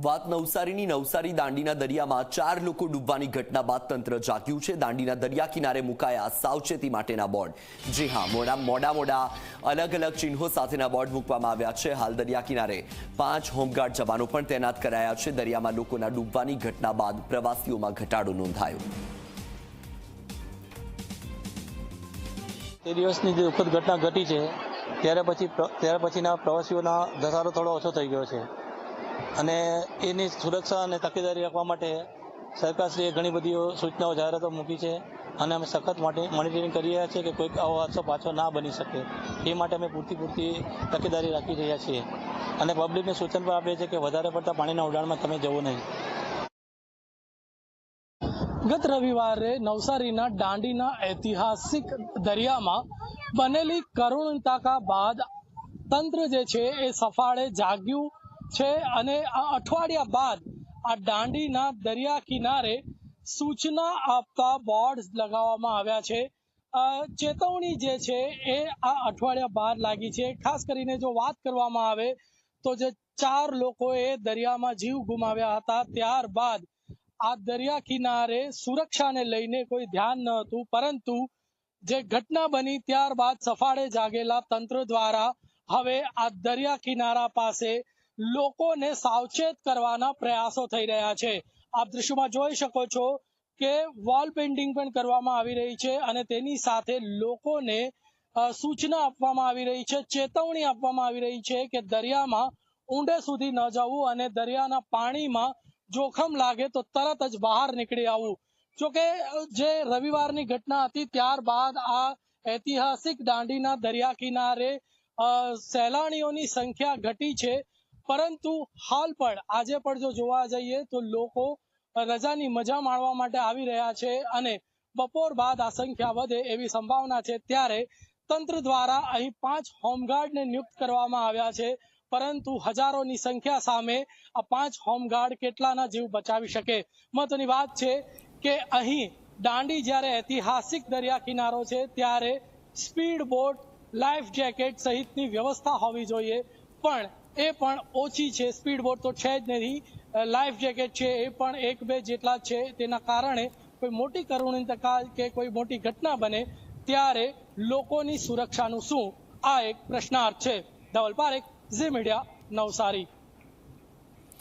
વાત નવસારીની, નવસારી દાંડીના દરિયામાં ચાર લોકો ડૂબવાની ઘટના બાદ તંત્ર જાગ્યું છે. દાંડીના દરિયા કિનારે મુકાયા સાવચેતી માટેના બોર્ડ. જી હા, મોડા મોડા મોડા અલગ અલગ ચિહ્નો સાથેના બોર્ડ મૂકવામાં આવ્યા છે. હાલ દરિયા કિનારે પાંચ હોમગાર્ડ જવાનો પણ તૈનાત કરાયા છે. દરિયામાં લોકોના ડૂબવાની ઘટના બાદ પ્રવાસીઓમાં ઘટાડો નોંધાયો. તે દિવસની જે દુઃખદ ઘટના ઘટી છે, ત્યારે પછી ત્યાર પછીના પ્રવાસીઓના ધસારો થોડો ઓછો થઈ ગયો છે. અને એની સુરક્ષા અને તકેદારી રાખવા માટે સરકારશ્રીએ ઘણી બધી સૂચનાઓ, જાહેરાતો મૂકી છે અને અમે સખત માટે મોનિટરિંગ કરી રહ્યા છીએ કે કોઈક આવો હાદસો પાછો ના બની શકે. એ માટે અમે પૂરતી પૂરતી તકેદારી રાખી રહ્યા છીએ. અને પબ્લિકને સૂચન પણ આપીએ છીએ કે વધારે પડતા પાણીના ઉડાણમાં તમે જવો નહીં. ગત રવિવારે નવસારીના દાંડીના ઐતિહાસિક દરિયામાં બનેલી કરુણતાકા બાદ તંત્ર જે છે એ સફાળે જાગ્યું છે અને આ અઠવાડિયા બાદ આ દાંડીના દરિયા કિનારે સૂચના આપતા બોર્ડ લગાવવામાં આવ્યા છે. ચેતવણી જે છે એ આ અઠવાડિયા બાદ લાગી છે. ખાસ કરીને જો વાત કરવામાં આવે તો જે ચાર લોકોએ દરિયામાં જીવ ગુમાવ્યા હતા, ત્યારબાદ આ દરિયા કિનારે સુરક્ષાને લઈને કોઈ ધ્યાન ન હતું, પરંતુ જે ઘટના બની ત્યારબાદ સફાળે જાગેલા તંત્ર દ્વારા હવે આ દરિયા કિનારા પાસે લોકોને સાવચેત કરવાના પ્રયાસો થઈ રહ્યા છે. આપ દ્રશ્યમાં જોઈ શકો છો કે વોલ પેઇન્ટિંગ પણ કરવામાં આવી રહી છે અને તેની સાથે લોકોને સૂચના આપવામાં આવી રહી છે, ચેતવણી આપવામાં આવી રહી છે કે દરિયામાં ઊંડે સુધી ન જવું અને દરિયાના પાણીમાં જોખમ લાગે તો તરત જ બહાર નીકળી આવવું. જોકે, જે રવિવારની ઘટના હતી ત્યારબાદ આ ઐતિહાસિક દાંડીના દરિયા કિનારે સહેલાણીઓની સંખ્યા ઘટી છે પરંતુ હાલ પણ, આજે પણ જો જોવા જઈએ તો લોકો રજાની મજા માણવા માટે આવી રહ્યા છે અને બપોર બાદ આ સંખ્યા વધે એવી સંભાવના છે. ત્યારે તંત્ર દ્વારા અહીં પાંચ હોમગાર્ડને નિયુક્ત કરવામાં આવ્યા છે, પરંતુ હજારોની સંખ્યા સામે આ પાંચ હોમગાર્ડ કેટલાના જીવ બચાવી શકે? મહત્વની વાત છે કે અહીં દાંડી જ્યારે ઐતિહાસિક દરિયા કિનારો છે, ત્યારે સ્પીડ બોટ લાઈફ જેકેટ સહિતની વ્યવસ્થા હોવી જોઈએ. પણ એ પણ ઓછી છે, સ્પીડ બોટ તો છે જ નહીં. લાઈફ જેકેટ છે એ પણ એક બે જેટલા છે. તેના કારણે કોઈ મોટી કરુણિતકા કે કોઈ મોટી ઘટના બને ત્યારે લોકોની સુરક્ષાનું શું? આ એક પ્રશ્નાર્થ છે. ધવલ પારેખ, ઝી મીડિયા, નવસારી.